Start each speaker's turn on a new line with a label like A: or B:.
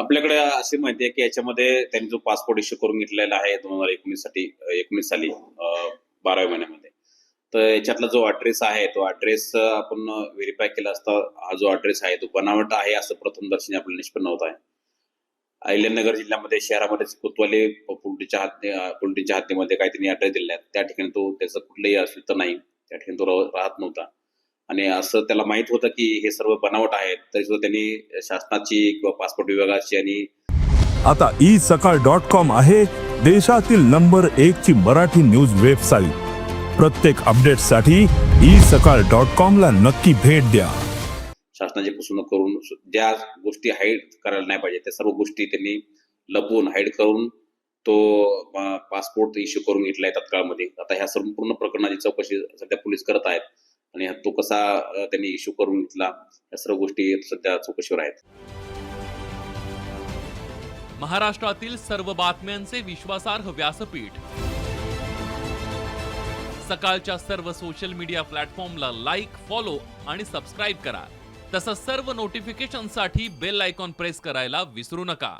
A: आपल्याकडे अशी माहिती आहे की याच्यामध्ये त्यांनी जो पासपोर्ट इश्यू करून घेतलेला आहे दोन हजार एकोणीससाठी एकोणीस साली बाराव्या महिन्यामध्ये. तर याच्यातला जो अड्रेस आहे तो अड्रेस आपण व्हेरीफाय केला असता हा जो अड्रेस आहे तो बनावट आहे असं प्रथम दर्शनी आपल्याला निष्पन्न होत आहे. अहिल्यानगर जिल्ह्यामध्ये शहरामध्ये कोतवाली पुलटीच्या हात पुलटीच्या हद्दीमध्ये काही त्यांनी अड्रेस दिले आहेत. त्या ठिकाणी तो त्याचं कुठलंही अस्तित्व नाही. त्या ठिकाणी तो राहत नव्हता. आणि असं त्याला माहीत होतं की हे सर्व बनावट आहेत तरी सुद्धा त्यांनी शासनाची किंवा पासपोर्ट विभागाची आणि
B: आता ई सकाळ डॉट कॉम आहे देशातील नंबर एक ची मराठी न्यूज वेबसाईट. प्रत्येक अपडेटसाठी ई सकाळ डॉट कॉम ला नक्की भेट द्या.
A: शासनाची फसवणूक करून ज्या गोष्टी हाईड करायला नाही पाहिजे त्या सर्व गोष्टी त्यांनी लपवून हाईड करून तो पासपोर्ट इश्यू करून घेतलाय तत्काळमध्ये. आता ह्या संपूर्ण प्रकरणाची चौकशी सध्या पोलीस करत आहेत. आणि तो कसा त्यांनी इश्यू करून घेतला या सर्व गोष्टी सध्या चौकशीवर आहेत.
C: महाराष्ट्रातील सर्व बातम्यांचे विश्वासार्ह व्यासपीठ. सकाळच्या सर्व सोशल मीडिया प्लॅटफॉर्मला लाईक फॉलो आणि सबस्क्राईब करा. तसंच सर्व नोटिफिकेशनसाठी बेल आयकॉन प्रेस करायला विसरू नका.